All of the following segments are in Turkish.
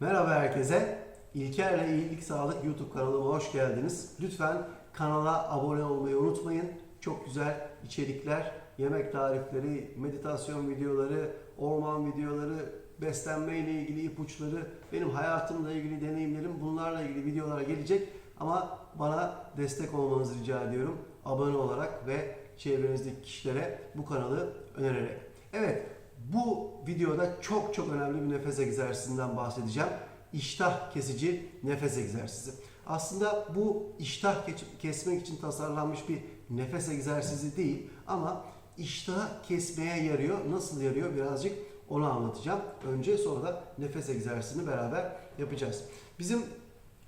Merhaba herkese. İlker'le İyilik Sağlık YouTube kanalıma hoş geldiniz. Lütfen kanala abone olmayı unutmayın. Çok güzel içerikler, yemek tarifleri, meditasyon videoları, orman videoları, beslenme ile ilgili ipuçları, benim hayatımla ilgili deneyimlerim bunlarla ilgili videolar gelecek. Ama bana destek olmanızı rica ediyorum. Abone olarak ve çevrenizdeki kişilere bu kanalı önererek. Evet, bu videoda çok çok önemli bir nefes egzersizinden bahsedeceğim. İştah kesici nefes egzersizi. Aslında bu iştah kes- kesmek için tasarlanmış bir nefes egzersizi değil ama iştahı kesmeye yarıyor. Nasıl yarıyor birazcık onu anlatacağım. Önce sonra da nefes egzersizini beraber yapacağız. Bizim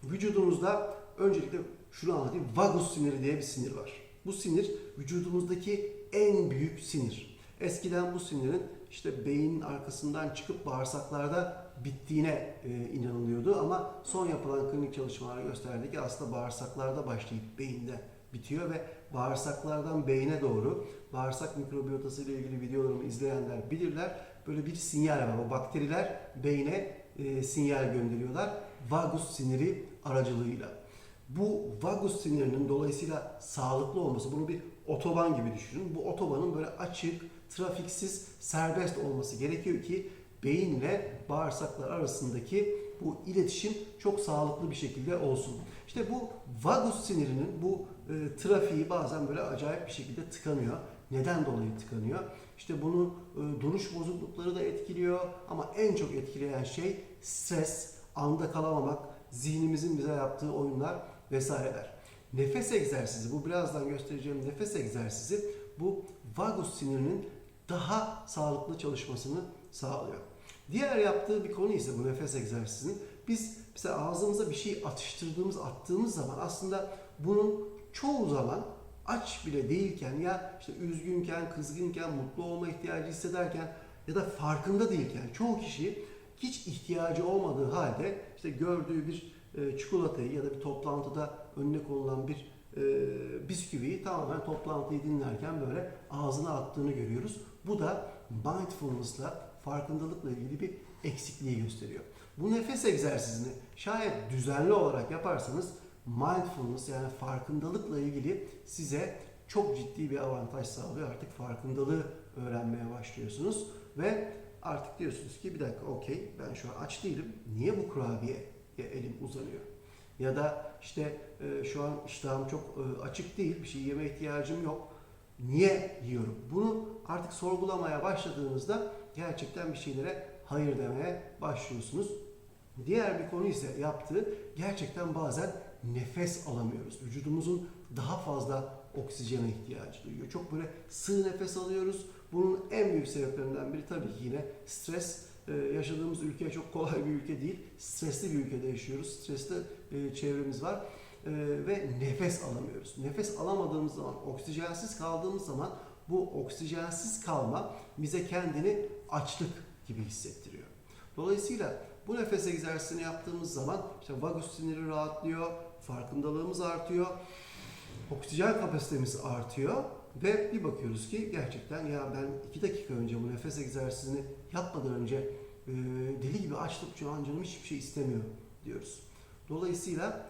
vücudumuzda öncelikle şunu anlatayım. Vagus siniri diye bir sinir var. Bu sinir vücudumuzdaki en büyük sinir. Eskiden bu sinirin işte beynin arkasından çıkıp bağırsaklarda bittiğine e, inanılıyordu ama son yapılan klinik çalışmalar gösterdi ki aslında bağırsaklarda başlayıp beyinde bitiyor ve bağırsaklardan beyne doğru bağırsak mikrobiyotası ile ilgili videolarımı izleyenler bilirler. Böyle bir sinyal var. O bakteriler beyne e, sinyal gönderiyorlar. Vagus siniri aracılığıyla. Bu vagus sinirinin dolayısıyla sağlıklı olması, bunu bir otoban gibi düşünün. Bu otobanın böyle açık, trafiksiz, serbest olması gerekiyor ki beyinle bağırsaklar arasındaki bu iletişim çok sağlıklı bir şekilde olsun. İşte bu vagus sinirinin bu e, trafiği bazen böyle acayip bir şekilde tıkanıyor. Neden dolayı tıkanıyor? İşte bunu e, duruş bozuklukları da etkiliyor ama en çok etkileyen şey stres, anda kalamamak, zihnimizin bize yaptığı oyunlar vesaireler. Nefes egzersizi, bu birazdan göstereceğim nefes egzersizi bu vagus sinirinin daha sağlıklı çalışmasını sağlıyor. Diğer yaptığı bir konu ise bu nefes egzersizinin biz mesela ağzımıza bir şey atıştırdığımız, attığımız zaman aslında bunun çoğu zaman aç bile değilken ya işte üzgünken, kızgınken, mutlu olma ihtiyacı hissederken ya da farkında değilken çoğu kişi hiç ihtiyacı olmadığı halde işte gördüğü bir e, çikolatayı ya da bir toplantıda önüne konulan bir e, bisküviyi tamamen toplantıyı dinlerken böyle ağzına attığını görüyoruz. Bu da mindfulness'la, farkındalıkla ilgili bir eksikliği gösteriyor. Bu nefes egzersizini şayet düzenli olarak yaparsanız mindfulness yani farkındalıkla ilgili size çok ciddi bir avantaj sağlıyor. Artık farkındalığı öğrenmeye başlıyorsunuz ve artık diyorsunuz ki bir dakika okey ben şu an aç değilim. Niye bu kurabiyeye elim uzanıyor? Ya da işte e, şu an iştahım çok e, açık değil, bir şey yeme ihtiyacım yok. Niye yiyorum? Bunu artık sorgulamaya başladığınızda gerçekten bir şeylere hayır demeye başlıyorsunuz. Diğer bir konu ise yaptığı gerçekten bazen nefes alamıyoruz. Vücudumuzun daha fazla oksijene ihtiyacı duyuyor. Çok böyle sığ nefes alıyoruz. Bunun en büyük sebeplerinden biri tabii ki yine stres. Ee, yaşadığımız ülke çok kolay bir ülke değil. Stresli bir ülkede yaşıyoruz. Stresli e, çevremiz var. Ee, ve nefes alamıyoruz. Nefes alamadığımız zaman, oksijensiz kaldığımız zaman bu oksijensiz kalma bize kendini açlık gibi hissettiriyor. Dolayısıyla bu nefes egzersizini yaptığımız zaman işte vagus siniri rahatlıyor, farkındalığımız artıyor, oksijen kapasitemiz artıyor ve bir bakıyoruz ki gerçekten ya ben iki dakika önce bu nefes egzersizini yapmadan önce e, deli gibi açlık şu an canım hiçbir şey istemiyor diyoruz. Dolayısıyla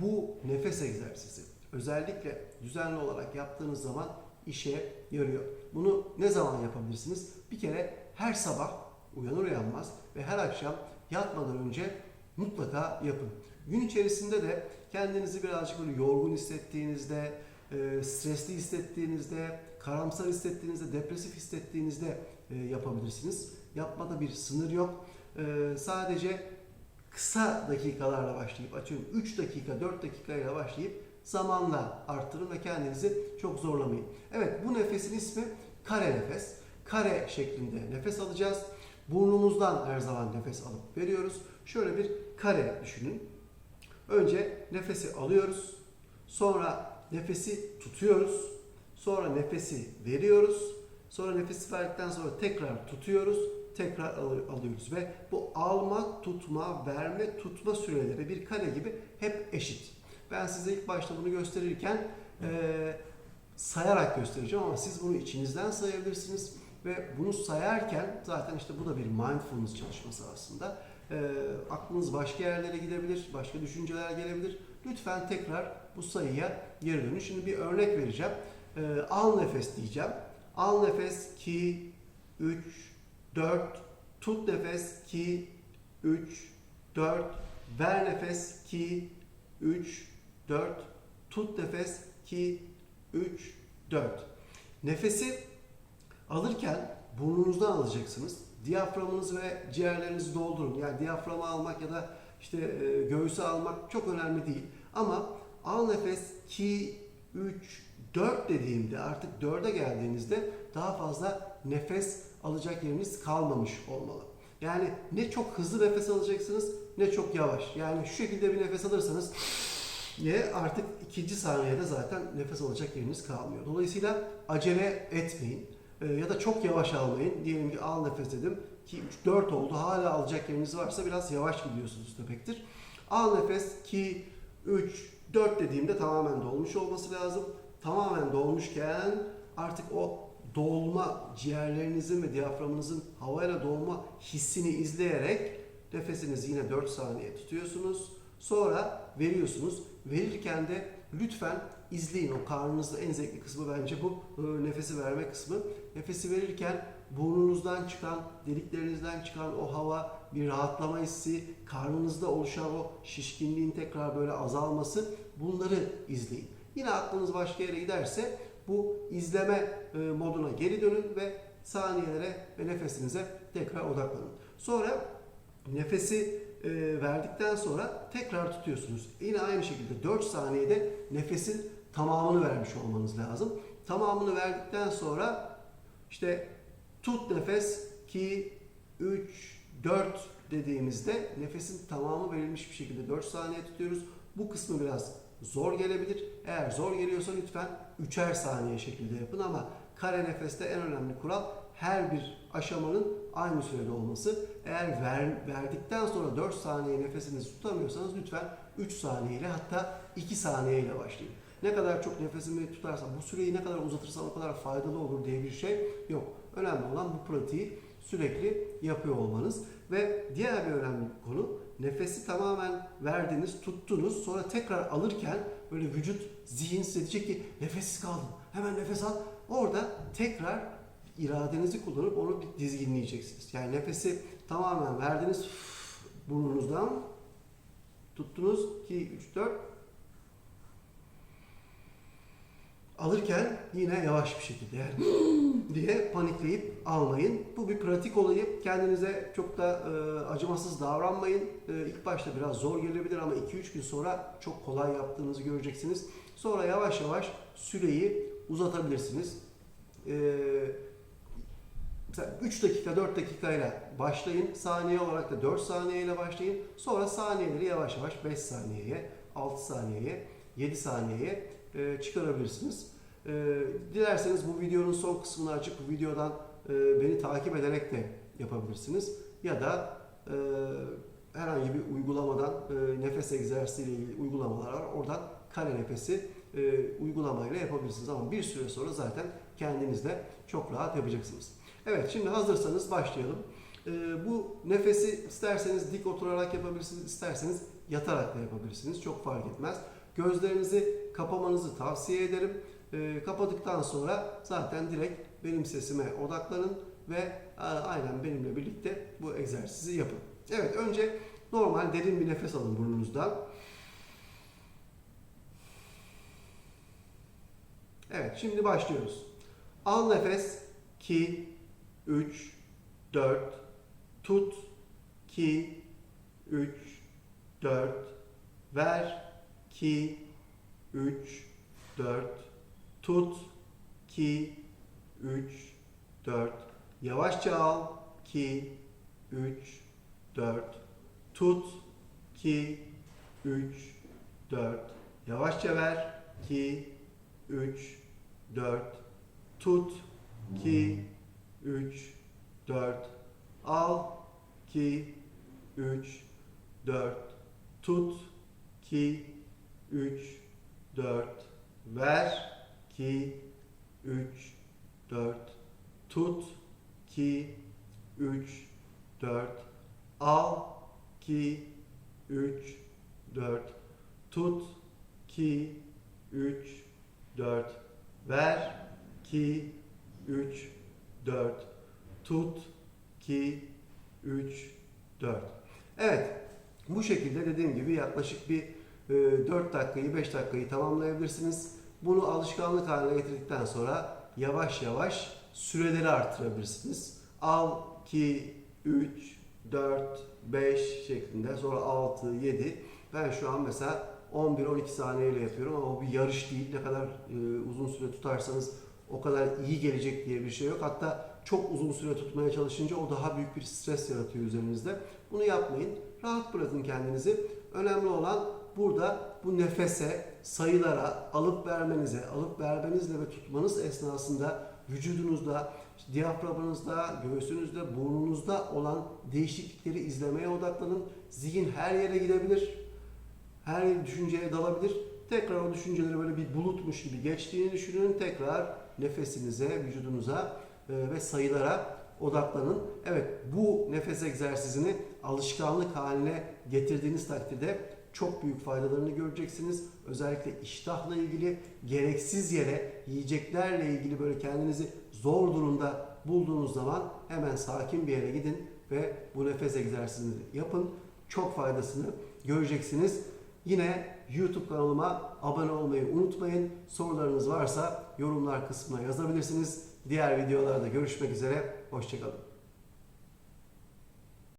bu nefes egzersizi özellikle düzenli olarak yaptığınız zaman işe yarıyor. Bunu ne zaman yapabilirsiniz? Bir kere her sabah uyanır uyanmaz ve her akşam yatmadan önce mutlaka yapın. Gün içerisinde de kendinizi birazcık böyle yorgun hissettiğinizde, e, stresli hissettiğinizde, karamsar hissettiğinizde, depresif hissettiğinizde e, yapabilirsiniz. Yapmada bir sınır yok. E, Sadece kısa dakikalarla başlayıp açıyorum 3 dakika 4 dakikayla başlayıp zamanla arttırın ve kendinizi çok zorlamayın. Evet bu nefesin ismi kare nefes. Kare şeklinde nefes alacağız. Burnumuzdan her zaman nefes alıp veriyoruz. Şöyle bir kare düşünün. Önce nefesi alıyoruz. Sonra nefesi tutuyoruz. Sonra nefesi veriyoruz. Sonra nefesi verdikten sonra tekrar tutuyoruz. Tekrar al- alıyoruz ve bu alma, tutma, verme, tutma süreleri bir kare gibi hep eşit. Ben size ilk başta bunu gösterirken eee, sayarak göstereceğim ama siz bunu içinizden sayabilirsiniz ve bunu sayarken zaten işte bu da bir mindfulness çalışması aslında. e, aklınız başka yerlere gidebilir, başka düşünceler gelebilir. Lütfen tekrar bu sayıya geri dönün. Şimdi bir örnek vereceğim. E, al nefes diyeceğim. Al nefes 2, 3, 4. Tut nefes 2, 3, 4. Ver nefes 2, 3, 4. Tut nefes 2, 3, 4. Nefesi alırken burnunuzdan alacaksınız. Diyaframınız ve ciğerlerinizi doldurun. Yani diyaframı almak ya da işte e, göğüsü almak çok önemli değil. Ama al nefes 2, 3, 4 dediğimde artık 4'e geldiğinizde daha fazla nefes alacak yeriniz kalmamış olmalı. Yani ne çok hızlı nefes alacaksınız ne çok yavaş. Yani şu şekilde bir nefes alırsanız ye artık ikinci saniyede zaten nefes alacak yeriniz kalmıyor. Dolayısıyla acele etmeyin Ee, ya da çok yavaş almayın. Diyelim ki al nefes dedim. 2, 3, 4 oldu. Hala alacak yeriniz varsa biraz yavaş gidiyorsunuz demektir. Al nefes 2, 3, 4 dediğimde tamamen dolmuş olması lazım. Tamamen dolmuşken artık o dolma ciğerlerinizin ve diyaframınızın havayla dolma hissini izleyerek nefesinizi yine 4 saniye tutuyorsunuz. Sonra veriyorsunuz. Verirken de lütfen izleyin. O karnınızda en zevkli kısmı bence bu e, nefesi verme kısmı. Nefesi verirken burnunuzdan çıkan, deliklerinizden çıkan o hava, bir rahatlama hissi, karnınızda oluşan o şişkinliğin tekrar böyle azalması bunları izleyin. Yine aklınız başka yere giderse bu izleme e, moduna geri dönün ve saniyelere ve nefesinize tekrar odaklanın. Sonra nefesi e, verdikten sonra tekrar tutuyorsunuz. Yine aynı şekilde 4 saniyede nefesin tamamını vermiş olmanız lazım. Tamamını verdikten sonra işte tut nefes 2, 3, 4 dediğimizde nefesin tamamı verilmiş bir şekilde 4 saniye tutuyoruz. Bu kısmı biraz zor gelebilir. Eğer zor geliyorsa lütfen 3'er saniye şekilde yapın ama kare nefeste en önemli kural her bir aşamanın aynı sürede olması. Eğer ver, verdikten sonra 4 saniye nefesinizi tutamıyorsanız lütfen 3 saniye ile hatta 2 saniye ile başlayın. Ne kadar çok nefesimi tutarsam, bu süreyi ne kadar uzatırsam o kadar faydalı olur diye bir şey yok. Önemli olan bu pratiği sürekli yapıyor olmanız. Ve diğer bir önemli konu nefesi tamamen verdiniz, tuttunuz. Sonra tekrar alırken böyle vücut, zihin size diyecek ki nefessiz kaldım. Hemen nefes al. Orada tekrar iradenizi kullanıp onu bir dizginleyeceksiniz. Yani nefesi tamamen verdiniz burnunuzdan tuttunuz 2 3 4 alırken yine yavaş bir şekilde yani diye panikleyip almayın. Bu bir pratik olayı. Kendinize çok da e, acımasız davranmayın. E, ilk başta biraz zor gelebilir ama 2-3 gün sonra çok kolay yaptığınızı göreceksiniz. Sonra yavaş yavaş süreyi uzatabilirsiniz. E, mesela 3 dakika 4 dakikayla başlayın. Saniye olarak da 4 saniyeyle başlayın. Sonra saniyeleri yavaş yavaş 5 saniyeye, 6 saniyeye, 7 saniyeye e, çıkarabilirsiniz. E, dilerseniz bu videonun son kısmını açıp bu videodan e, beni takip ederek de yapabilirsiniz. Ya da herhangi bir uygulamadan nefes egzersiziyle ilgili uygulamalar var. Oradan kare nefesi e, uygulamayla yapabilirsiniz. Ama bir süre sonra zaten kendiniz de çok rahat yapacaksınız. Evet şimdi hazırsanız başlayalım. Bu nefesi isterseniz dik oturarak yapabilirsiniz, isterseniz yatarak da yapabilirsiniz. Çok fark etmez. Gözlerinizi kapamanızı tavsiye ederim. E, kapadıktan sonra zaten direkt benim sesime odaklanın ve a, aynen benimle birlikte bu egzersizi yapın. Evet önce normal derin bir nefes alın burnunuzdan. Evet şimdi başlıyoruz. Al nefes 2 3 4 tut 2 3 4 ver 2 3 4 tut. 2 3 4 yavaşça al. 2 3 4 tut. 2 3 4 yavaşça ver. 2 3 4 tut. 2 3 4 al. 2 3 4 tut. 2 3 4 ver 2 3 4 tut 2 3 4 al 2, 3, 4. Tut, 2, 3, 4. Ver, 2, 3, 4. Tut, 2, 3, 4. Evet, bu şekilde dediğim gibi yaklaşık bir 4 dakikayı 5 dakikayı tamamlayabilirsiniz. Bunu alışkanlık haline getirdikten sonra yavaş yavaş süreleri arttırabilirsiniz. Al 2, 3, 4, 5 şeklinde sonra 6, 7. Ben şu an mesela 11-12 saniyeyle yapıyorum ama o bir yarış değil. Ne kadar e, uzun süre tutarsanız o kadar iyi gelecek diye bir şey yok. Hatta çok uzun süre tutmaya çalışınca o daha büyük bir stres yaratıyor üzerinizde. Bunu yapmayın. Rahat bırakın kendinizi. Önemli olan burada bu nefese, sayılara, alıp vermenize, alıp vermenizle ve tutmanız esnasında vücudunuzda, diyaframınızda, göğsünüzde, burnunuzda olan değişiklikleri izlemeye odaklanın. Zihin her yere gidebilir. Her düşünceye dalabilir. Tekrar o düşünceleri böyle bir bulutmuş gibi geçtiğini düşünün. Tekrar nefesinize, vücudunuza e, ve sayılara odaklanın. Evet bu nefes egzersizini alışkanlık haline getirdiğiniz takdirde çok büyük faydalarını göreceksiniz. Özellikle iştahla ilgili gereksiz yere yiyeceklerle ilgili böyle kendinizi zor durumda bulduğunuz zaman hemen sakin bir yere gidin ve bu nefes egzersizini yapın. Çok faydasını göreceksiniz. Yine YouTube kanalıma abone olmayı unutmayın. Sorularınız varsa yorumlar kısmına yazabilirsiniz. Diğer videolarda görüşmek üzere. Hoşçakalın.